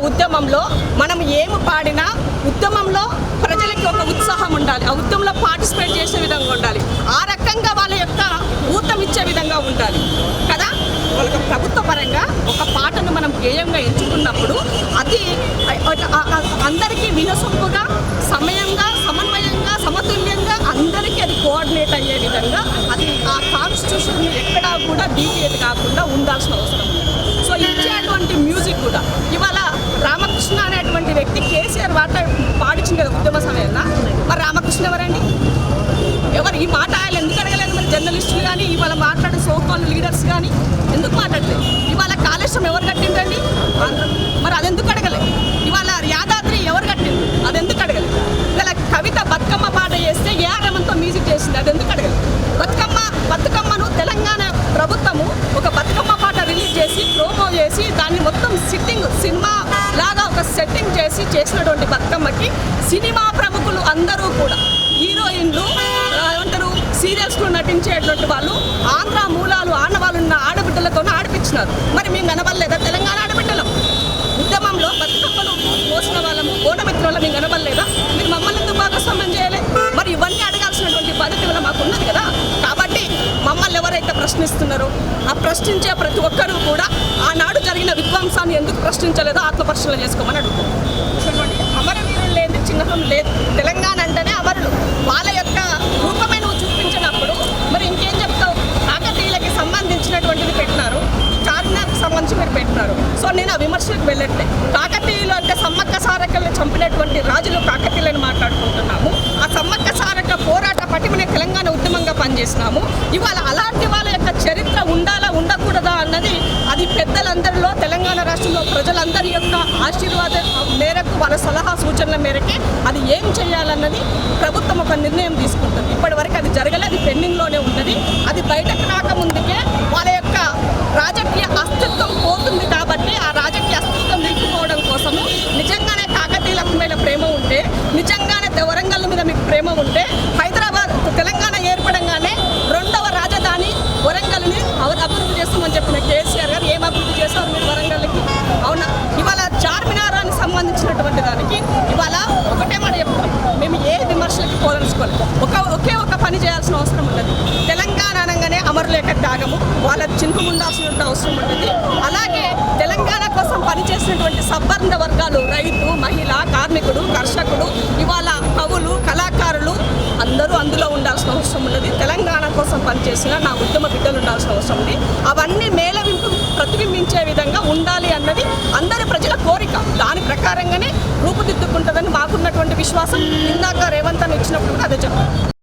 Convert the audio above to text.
ఉద్యమంలో మనం ఏమి పాడినా ఉద్యమంలో ప్రజలకి ఒక ఉత్సాహం ఉండాలి. ఆ ఉద్యమంలో పార్టిసిపేట్ చేసే విధంగా ఉండాలి. ఆ రకంగా వాళ్ళ యొక్క ఊతం ఇచ్చే విధంగా ఉండాలి. కదా? వాళ్ళకి ప్రభుత్వ పరంగా ఒక పాటను మనం గేయంగా ఎంచుకున్నప్పుడు అది అందరికీ వినసొంపుగా సమయంగా సమన్వయంగా సమతుల్యంగా అందరికీ అది కోఆర్డినేట్ అయ్యే విధంగా అది ఆ కాన్స్టిట్యూషన్ ఎక్కడా కూడా డీటెయిల్ కాకుండా ఉండాల్సిన అవసరం సో ఇచ్చేటువంటి మ్యూజిక్ కూడా ఇవాళ రామకృష్ణ అనేటువంటి వ్యక్తి కేసీఆర్ పాట పాడించింది కదా ఉద్యమ సమయంలో. మరి రామకృష్ణ ఎవరండి? ఎవరు ఈ మాట ఆయన ఎందుకు అడగలేదు? మరి జర్నలిస్టులు కానీ ఇవాళ మాట్లాడే సోకాల్ లీడర్స్ కానీ ఎందుకు మాట్లాడలేదు? ఇవాళ కాళేశ్వరం ఎవరు కట్టిందండి? ఆంధ్ర- మరి అది ఎందుకు అడగలేదు ఇవాళ యాదాద్రి ఎవరు కట్టింది? అది ఎందుకు అడగలేదు ఇవాళ కవిత బతుకమ్మ పాట చేస్తే ఏ రమంతో మ్యూజిక్ చేసింది? అది ఎందుకు అడగలేదు బతుకమ్మ బతుకమ్మను తెలంగాణ ప్రభుత్వము ఒక బతుకమ్మ పాట రిలీజ్ చేసి ప్రోమో చేసి దాన్ని మొత్తం సిట్టింగ్ సినిమా లాగా ఒక సెట్టింగ్ చేసి చేసినటువంటి బతుకమ్మకి సినిమా ప్రముఖులు అందరూ కూడా హీరోయిన్లు ఏమంటారు సీరియల్స్లో నటించేటువంటి వాళ్ళు ఆంధ్ర మూలాలు ఆనవాళ్ళున్న ఆడబిడ్డలతో ఆడిపించినారు. మరి మేము కనబడలేదా? తెలంగాణ ఆడబిడ్డలు. ఉద్యమంలో బతుకమ్మలు మోసిన వాళ్ళము ఓటమిత్రుల మేము కనబడలేదా? మీరు మమ్మల్ని ఎందుకు భాగస్వామ్యం చేయలే? మరి ఇవన్నీ అడగాల్సినటువంటి బాధ్యత వల్ల మాకు ఉన్నది కదా? కాబట్టి మమ్మల్ని ఎవరైతే ప్రశ్నిస్తున్నారో ఆ ప్రశ్నించే ప్రతి ఒక్కరూ కూడా ఆనాడు జరిగిన విధ్వంసాన్ని ఎందుకు ప్రశ్నించలేదో ఆత్మపరిశీలన చేసుకోమని అడుగుతున్నాం. లేదు చిహ్నం లేదు తెలంగాణ అంటేనే అమరులు. వాళ్ళ యొక్క రూపమే నువ్వు చూపించినప్పుడు మరి ఇంకేం చెప్తావు? కాకతీయులకి సంబంధించినటువంటిది పెట్టినారు. చార్మినార్కి సంబంధించి మీరు పెట్టినారు. సో నేను ఆ విమర్శలకు వెళ్ళట్లే. కాకతీయులు అంటే సమ్మక్క సారకల్ని చంపినటువంటి రాజులు కాకతీయులని మాట సూచనల మేరకే అది ఏం చేయాలన్నది ప్రభుత్వం ఒక నిర్ణయం తీసుకుంటుంది. ఇప్పటివరకు అది జరగలేదు అది పెండింగ్లోనే ఉన్నది అది బయట విమర్శలకి ఒక ఒకే ఒక పని చేయాల్సిన అవసరం ఉన్నది. తెలంగాణ అనగానే అమరులేక త్యాగము. వాళ్ళ చింపు ఉండాల్సిన అవసరం ఉంటుంది అలాగే తెలంగాణ కోసం పనిచేసినటువంటి సబ్బంధ వర్గాలు రైతు మహిళ కార్మికుడు కర్షకుడు ఇవాళ కవులు కళాకారులు అందరూ అందులో ఉండాల్సిన అవసరం ఉన్నది. తెలంగాణ కోసం పనిచేసిన నా ఉద్యమ బిడ్డలు ఉండాల్సిన అవసరం ఉంది. అవన్నీ మేళవింపు ప్రతిబింబించే విధంగా ఉండాలి అన్నది అందరి ప్రజల కోరిక. దాని ప్రకారంగానే రూపుదిద్దుకుంటుందని మాకున్నటువంటి విశ్వాసం ఇందాక రేవంత్ అని ఇచ్చినప్పుడు కూడా అదే చెప్పారు.